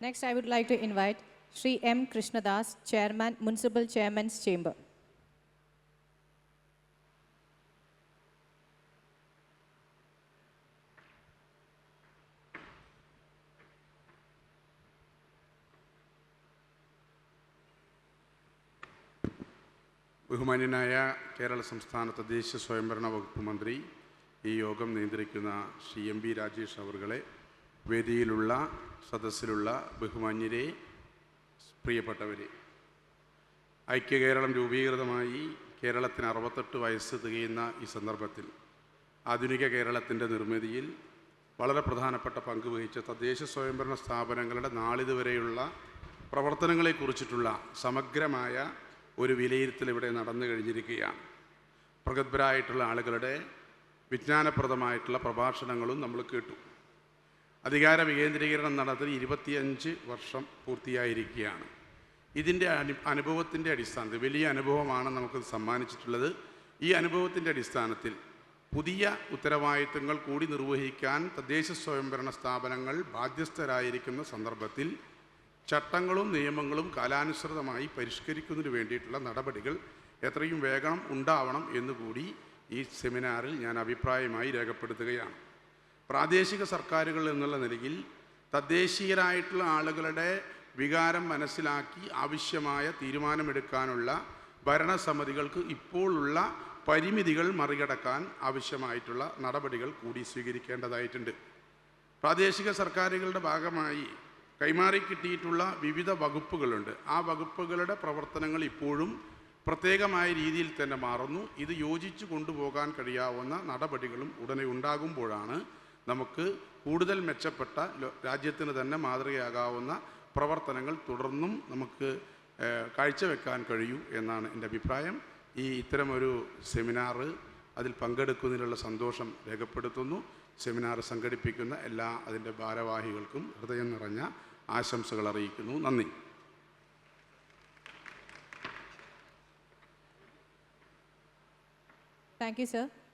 Next, I would like to invite Sri M. Krishnadas, Chairman, Municipal Chairman's Chamber. ബഹുമാന്യനായ കേരള സംസ്ഥാന തദ്ദേശ സ്വയംഭരണ വകുപ്പ് മന്ത്രി ഈ യോഗം നിയന്ത്രിക്കുന്ന ശ്രീ എം ബി രാജേഷ് അവർകളെ വേദിയിലുള്ള സദസ്സിലുള്ള ബഹുമാന്യരെ പ്രിയപ്പെട്ടവരെ ഐക്യകേരളം രൂപീകൃതമായി കേരളത്തിന് അറുപത്തെട്ട് വയസ്സ് തികയുന്ന ഈ സന്ദർഭത്തിൽ ആധുനിക കേരളത്തിന്റെ നിർമ്മിതിയിൽ വളരെ പ്രധാനപ്പെട്ട പങ്ക് വഹിച്ച തദ്ദേശ സ്വയംഭരണ സ്ഥാപനങ്ങളുടെ നാളിതുവരെയുള്ള പ്രവർത്തനങ്ങളെക്കുറിച്ചിട്ടുള്ള സമഗ്രമായ ഒരു വിലയിരുത്തൽ ഇവിടെ നടന്നു കഴിഞ്ഞിരിക്കുകയാണ്. പ്രഗത്ഭരായിട്ടുള്ള ആളുകളുടെ വിജ്ഞാനപ്രദമായിട്ടുള്ള പ്രഭാഷണങ്ങളും നമ്മൾ കേട്ടു. അധികാര വികേന്ദ്രീകരണം നടത്തി ഇരുപത്തിയഞ്ച് വർഷം പൂർത്തിയായിരിക്കുകയാണ്. ഇതിന്റെ അനു അനുഭവത്തിന്റെ അടിസ്ഥാനത്തിൽ വലിയ അനുഭവമാണ് നമുക്ക് സമ്മാനിച്ചിട്ടുള്ളത്. ഈ അനുഭവത്തിന്റെ അടിസ്ഥാനത്തിൽ പുതിയ ഉത്തരവാദിത്തങ്ങൾ കൂടി നിർവഹിക്കാൻ തദ്ദേശ സ്വയംഭരണ സ്ഥാപനങ്ങൾ ബാധ്യസ്ഥരായിരിക്കുന്ന സന്ദർഭത്തിൽ ചട്ടങ്ങളും നിയമങ്ങളും കാലാനുസൃതമായി പരിഷ്കരിക്കുന്നതിന് വേണ്ടിയിട്ടുള്ള നടപടികൾ എത്രയും വേഗം ഉണ്ടാവണം എന്നുകൂടി ഈ സെമിനാറിൽ ഞാൻ അഭിപ്രായമായി രേഖപ്പെടുത്തുകയാണ്. പ്രാദേശിക സർക്കാരുകൾ എന്നുള്ള നിലയിൽ തദ്ദേശീയരായിട്ടുള്ള ആളുകളുടെ വികാരം മനസ്സിലാക്കി ആവശ്യമായ തീരുമാനമെടുക്കാനുള്ള ഭരണസമിതികൾക്ക് ഇപ്പോഴുള്ള പരിമിതികൾ മറികടക്കാൻ ആവശ്യമായിട്ടുള്ള നടപടികൾ കൂടി സ്വീകരിക്കേണ്ടതായിട്ടുണ്ട്. പ്രാദേശിക സർക്കാരുകളുടെ ഭാഗമായി കൈമാറി കിട്ടിയിട്ടുള്ള വിവിധ വകുപ്പുകളുണ്ട്. ആ വകുപ്പുകളുടെ പ്രവർത്തനങ്ങൾ ഇപ്പോഴും പ്രത്യേകമായ രീതിയിൽ തന്നെ മാറുന്നു. ഇത് യോജിച്ചു കൊണ്ടുപോകാൻ കഴിയാവുന്ന നടപടികളും ഉടനെ ഉണ്ടാകുമ്പോഴാണ് നമുക്ക് കൂടുതൽ മെച്ചപ്പെട്ട രാജ്യത്തിന് തന്നെ മാതൃകയാകാവുന്ന പ്രവർത്തനങ്ങൾ തുടർന്നും നമുക്ക് കാഴ്ചവെക്കാൻ കഴിയൂ എന്നാണ് എന്റെ അഭിപ്രായം. ഈ ഇത്തരമൊരു സെമിനാറ് അതിൽ പങ്കെടുക്കുന്നതിനുള്ള സന്തോഷം രേഖപ്പെടുത്തുന്നു. സെമിനാർ സംഘടിപ്പിക്കുന്ന എല്ലാ അതിന്റെ ഭാരവാഹികൾക്കും ഹൃദയം നിറഞ്ഞ ആശംസകൾ അറിയിക്കുന്നു. നന്ദി. Thank you sir.